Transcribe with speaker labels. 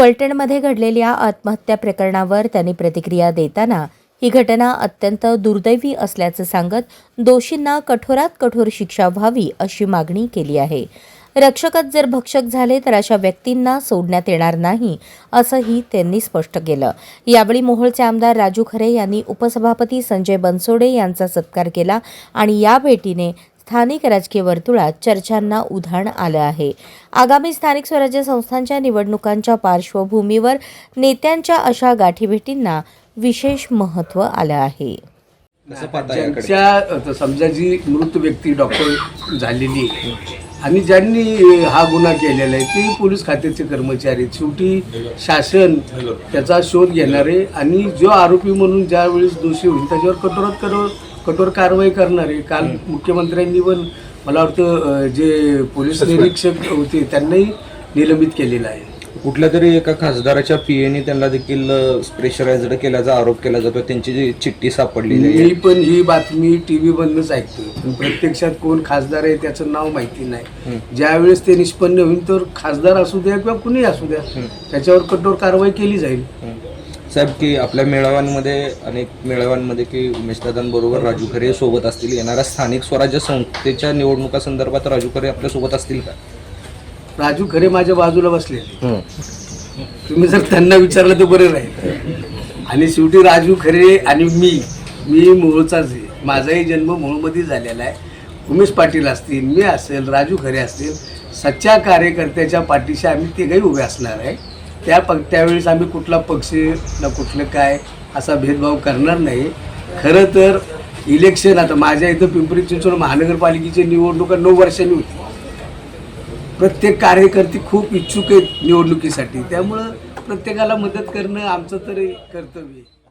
Speaker 1: फलटणमध्ये घडलेल्या आत्महत्या प्रकरणावर त्यांनी प्रतिक्रिया देताना ही घटना अत्यंत दुर्दैवी असल्याचं सांगत दोषींना कठोरात कठोर शिक्षा व्हावी अशी मागणी केली आहे. रक्षकच जर भक्षक झाले तर अशा व्यक्तींना सोडण्यात येणार नाही असंही त्यांनी स्पष्ट केलं. यावेळी मोहोळचे आमदार राजू खरे यांनी उपसभापती संजय बनसोडे यांचा सत्कार केला आणि या भेटीने स्थानिक राजकीय वर्तुळात चर्चांना उधाण आलं आहे. आगामी स्थानिक स्वराज्य संस्थांच्या निवडणुकांच्या पार्श्वभूमीवर नेत्यांच्या अशा गाठीभेटींना विशेष महत्त्व आलं आहे.
Speaker 2: ज्यांच्या समजा जी मृत व्यक्ती डॉक्टर झालेली आहे आणि ज्यांनी हा गुन्हा केलेला आहे ते पोलीस खात्याचे कर्मचारी. शेवटी शासन त्याचा शोध घेणार आणि जो आरोपी म्हणून ज्या वेळेस दोषी होईल त्याच्यावर कठोरात कठोर कठोर कारवाई करणार आहे. काल मुख्यमंत्र्यांनी पण मला वाटतं जे पोलीस निरीक्षक होते त्यांनाही निलंबित केलेलं आहे.
Speaker 3: कुठल्या तरी एका खासदाराच्या पीएने त्यांना देखील प्रेशराइज्ड केल्याचा आरोप केला जातो त्यांची जी चिठ्ठी सापडलेली
Speaker 2: मी पण ही बातमी टी व्ही मधनच ऐकतो पण प्रत्यक्षात कोण खासदार आहे त्याचं नाव माहिती नाही. ज्यावेळेस ते निष्पन्न होईल तर खासदार असू द्या किंवा कुणीही असू द्या त्याच्यावर कठोर कारवाई केली जाईल.
Speaker 3: साहेब की आपल्या मेळाव्यांमध्ये अनेक मेळाव्यांमध्ये की उमेशदादांबरोबर राजू खरे सोबत असतील येणाऱ्या स्थानिक स्वराज्य संस्थेच्या निवडणुका संदर्भात राजू खरे आपल्यासोबत असतील का?
Speaker 2: राजू खरे माझ्या बाजूला बसलेले. तुम्ही जर त्यांना विचारलं तर बरे राहील. आणि शेवटी राजू खरे आणि मी मी मूळचाच आहे माझाही जन्म मूळमध्ये झालेला आहे. उमेश पाटील असतील मी असेल राजू खरे असतील सच्च्या कार्यकर्त्याच्या पाठीशी आम्ही तिघही उभे असणार आहे. त्या प त्यावेळेस आम्ही कुठला पक्ष ना कुठलं काय असा भेदभाव करणार नाही. खरं तर इलेक्शन आता माझ्या इथं पिंपरी चिंचवड महानगरपालिकेची निवडणुका नऊ वर्षांनी होती. प्रत्येक कार्यकर्ते खूप इच्छुक आहेत निवडणुकीसाठी. त्यामुळं प्रत्येकाला मदत करणं आमचं तरी कर्तव्य आहे.